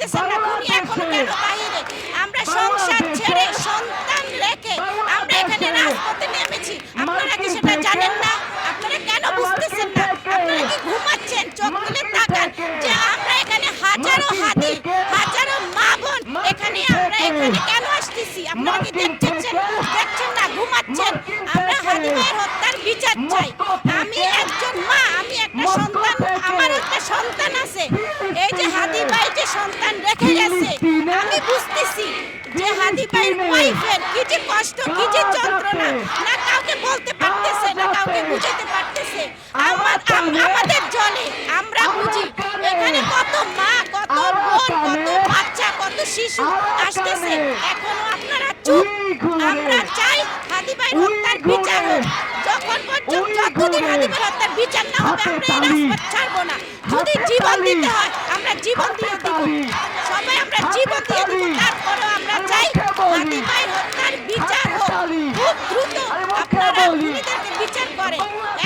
পারতেছেন উনি এখন কেন বাইরে আমরা সংসার ছেড়ে সন্তান রেখে আমরা এখানে রাজপথে নেমেছি। আপনারা কি সেটা জানেন না? আপনারা কেন বুঝতেছেন না? আপনারা কি ঘুমাচ্ছেন? চোখ তুলে তাকান যে আমরা এখানে হাজারো হাতি হাজারো মা বোন এখানে আমরা এখানে কেন আসতেছি? আপনারা কি দেখছেন দেখছেন না? ঘুমাচ্ছেন? আমরা হাতি মায়ের হত্যার বিচার চাই। সন্তান গেছে। আমি বুঝতেছি যে হাদি ভাইয়ের ওয়াইফের কি যে কষ্ট কি যে যন্ত্রণা না কাউকে বলতে পারতেছে না কাউকে বুঝাতে পারতেছে। আমার আমাদের জলে আমরা বুঝি। এখানে কত মা কত বোন কত বাচ্চা কত শিশু আসতেছে। এখনও আপনারা চুপ। আমরা চাই হাদিবাই হত্যার বিচার হোক। যখন পর্যন্ত যতদিন হাদিবাই হত্যার বিচার না হবে আমরা এই রাজপথ ছাড়বো না। যদি জীবন দিতে হয় আমরা জীবন দিয়ে দিব got it. Oh,